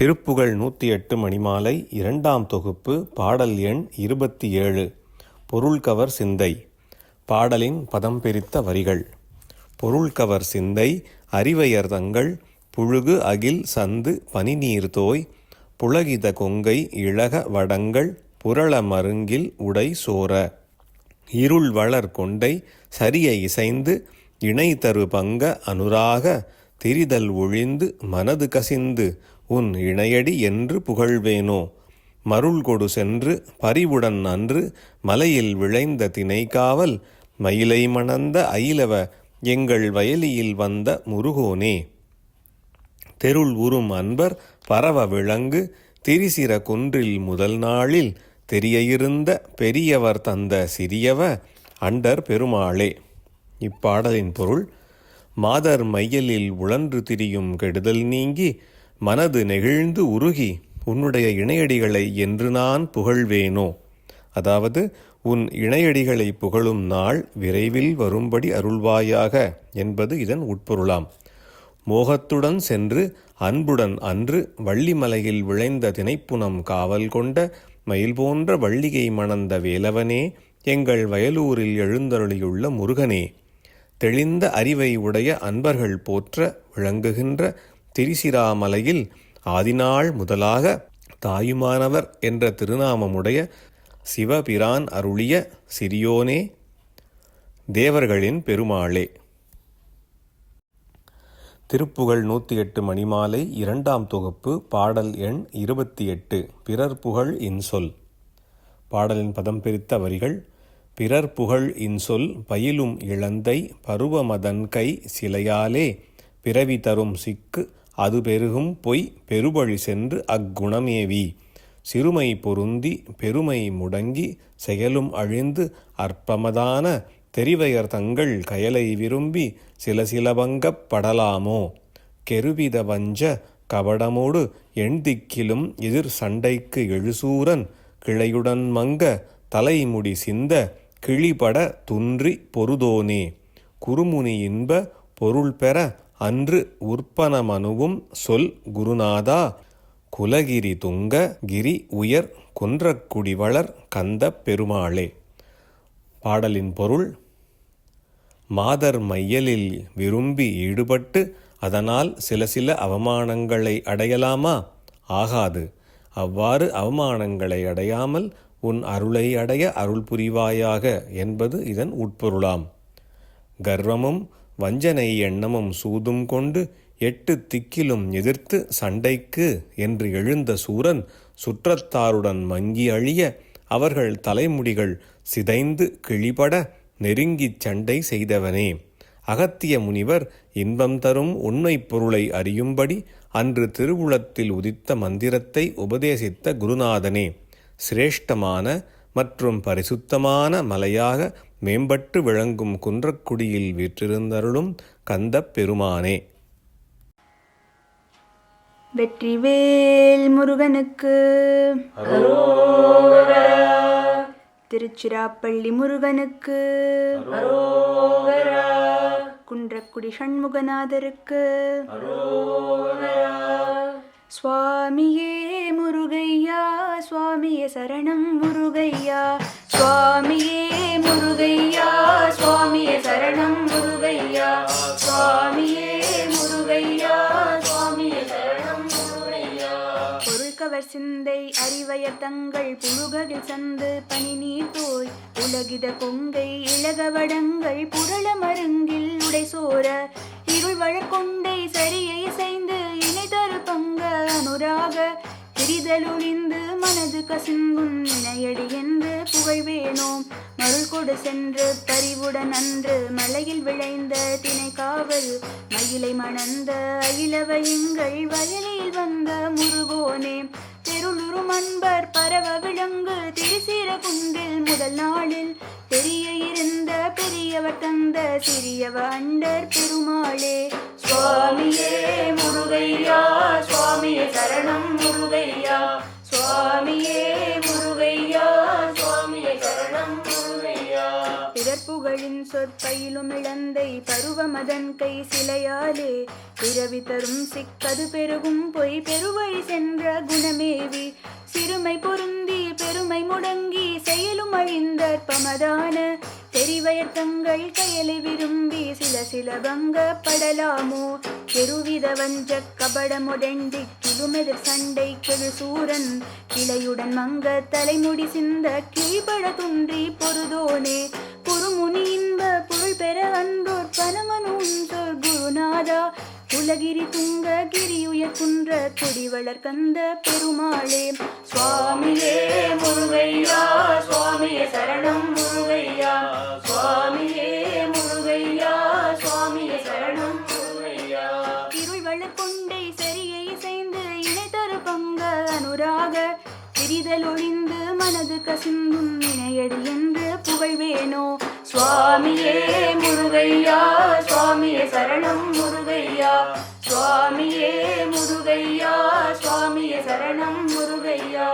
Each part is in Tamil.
திருப்புகழ் நூற்றி எட்டு மணிமாலை இரண்டாம் தொகுப்பு பாடல் எண் இருபத்தி ஏழு பொருள்கவர் சிந்தை பாடலின் பதம் பிரித்த வரிகள். பொருள்கவர் சிந்தை அறிவையர் தங்கள் புழுகு அகில் சந்து பனிநீர் தோய் புலகித கொங்கை இழக வடங்கள் புரள மருங்கில் உடை சோர. இருள் வளர் கொண்டை சரிய இசைந்து இணை தரு பங்க அனுராக திரிதல் ஒழிந்து மனது கசிந்து உன் இணையடி என்று புகழ்வேனோ? மருள் கொடு சென்று பரிவுடன் அன்று மலையில் விளைந்த திணைக்காவல் மயிலை மணந்த ஐலவ எங்கள் வயலியில் வந்த முருகோனே. தெருள் உறும் அன்பர் பரவ விளங்கு திரிசிர குன்றில் முதல் நாளில் தெரிய இருந்த பெரியவர் தந்த சிறியவ அண்டர் பெருமாளே. இப்பாடலின் பொருள் மாதர் மையலில் உழன்று திரியும் கெடுதல் நீங்கி மனது நெகிழ்ந்து உருகி உன்னுடைய இணையடிகளை என்று நான் புகழ்வேனோ? அதாவது உன் இணையடிகளை புகழும் நாள் விரைவில் வரும்படி அருள்வாயாக என்பது இதன் உட்பொருளாம். மோகத்துடன் சென்று அன்புடன் அன்று வள்ளிமலையில் விளைந்த தினைப்புனம் காவல் கொண்ட மயில் போன்ற வள்ளிகை மணந்த வேலவனே எங்கள் வயலூரில் எழுந்தருளியுள்ள முருகனே தெளிந்த அறிவை உடைய அன்பர்கள் போற்ற விளங்குகின்ற திரிசிராமலையில் ஆதிநாள் முதலாக தாயுமானவர் என்ற திருநாமமுடைய சிவபிரான் அருளிய சிறியோனே தேவர்களின் பெருமாளே. திருப்புகழ் நூற்றி எட்டு மணிமாலை இரண்டாம் தொகுப்பு பாடல் எண் இருபத்தி எட்டு பிறர் புகழ் இன்சொல் பாடலின் பதம் பிரித்த வரிகள் பிறர் புகழ் இன்சொல் பயிலும் இளந்தை பருவமதன்கை சிலையாலே பிறவி தரும் சிக்கு அது பெருகும் பொய் பெருபழி சென்று அக்குணமேவி. சிறுமை பொருந்தி பெருமை முடங்கி செயலும் அழிந்து அற்பமதான தெரிவையர் தங்கள் கயலை விரும்பி சில சிலபங்கப் படலாமோ? கெருவித வஞ்ச கபடமோடு எண்திக்கிலும் எதிர் சண்டைக்கு எழுசூரன் கிளையுடன் மங்க தலைமுடி சிந்த கிழிபட துன்றி பொருதோனே. குறுமுனி இன்ப பொருள் பெற அன்று உற்பனமனுவும் சொல் குருநாதா. குலகிரி துங்க கிரி உயர் குன்றக்குடிவளர் கந்த பெருமாளே. பாடலின் பொருள் மாதர் மையலில் விரும்பி ஈடுபட்டு அதனால் சில சில அவமானங்களை அடையலாமா? ஆகாது. அவ்வாறு அவமானங்களை அடையாமல் உன் அருளை அடைய அருள் புரிவாயாக என்பது இதன் உட்பொருளாம். கர்வமும் வஞ்சனை எண்ணமும் சூதும் கொண்டு எட்டு திக்கிலும் எதிர்த்து சண்டைக்கு என்று எழுந்த சூரன் சுற்றத்தாருடன் மங்கி அழிய அவர்கள் தலைமுடிகள் சிதைந்து கிழிபட நெருங்கிச் சண்டை செய்தவனே. அகத்திய முனிவர் இன்பம் தரும் உண்மைப் பொருளை அறியும்படி அன்று திருவுளத்தில் உதித்த மந்திரத்தை உபதேசித்த குருநாதனே. சிரேஷ்டமான மற்றும் பரிசுத்தமான மலையாக மேம்பட்டு விளங்கும் குன்றக்குடியில் வீற்றிருந்தருளும் கந்தப் பெருமானே. வெற்றிவேல் முருகனுக்கு. திருச்சிராப்பள்ளி முருகனுக்கு. குன்றக்குடி சண்முகநாதருக்கு. சுவாமியே முருகையா சுவாமியே சரணம் முருகையா சுவாமியே முருகையா சுவாமியே சரணம் முருகையா சுவாமியே முருகையா சுவாமியே சரணம் முருகையா. பொருள்கவர் சிந்தை அறிவயர் தங்கள் புழுககில் சந்து பனி நீர் போய் உலகித கொங்கை இளகவடங்கள் புரள மருங்கில் உடை சோர இருள் வழக்கொண்டை சரியை செய்து இணை தரு பங்க அனுராக திரிதலுழிந்து மனது கசிந்தும் இணையடி என்று புகழ்வேனோம் மருள் கொடு சென்று பறிவுடன் அன்று மலையில் விளைந்த தினை காவல் மயிலை மணந்த அயிலவ எங்கள் வயலில் வந்த முருகோனே. தெருளுறும் அன்பர் பரவ விளங்கு திருசீர குன்றில் முதல் நாளில். பெரிய இருந்த பெரியவர் தந்த சிறியவ அண்டர் பெருமாளே. சுவாமியே முருகையா சுவாமியே சரணம் முருகையா சுவாமியே முருகையா சுவாமியே சரணம் முருகையா. பிறர் புகழின் சொற்பயிலும் இழந்தை பருவமதன் கை சிலையாலே பிறவி தரும் சிக்கது பெருகும் பொய் பெருவழி சென்ற குணமேவி சிறுமை பொருந்தி பெருமை முடங்கி செயலும் அழிந்த பமதான தெரிவயர் தங்கள் விரும்பி சில சில பங்கப்படலாமோ பெருவித வஞ்ச கபடமுடண்டி கிலுமெதிர் சண்டை கெழு சூரன் கிளையுடன் மங்க தலைமுடி சிந்த கீழ்பட துன்றி பொருதோனே? குருமுனி இன்ப பொருள் பெற அன்றோர் பனமனும் சொல் குருநாதா? குலகிரி துங்க கிரியுய குன்ற கொடிவளர் கந்த பெருமாளே. சுவாமியே முருகையா சுவாமியே சரணம். அனுராக பிரிதல் ஒழிந்து மனது கசிந்தும் இணையடி என்று புகழ்வேனோ? சுவாமியே முருகையா சுவாமியே சரணம் முருகையா. சுவாமியே முருகையா சுவாமியே சரணம் முருகையா.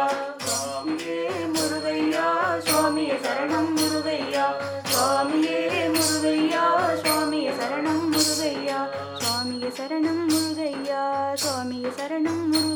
சுவாமியே முருகையா சுவாமியே சரணம் முருகையா. சுவாமியே முருகையா சுவாமியே சரணம் முருகையா. சுவாமியே சரணம் முருகையா சுவாமியே சரணம் முருகையா.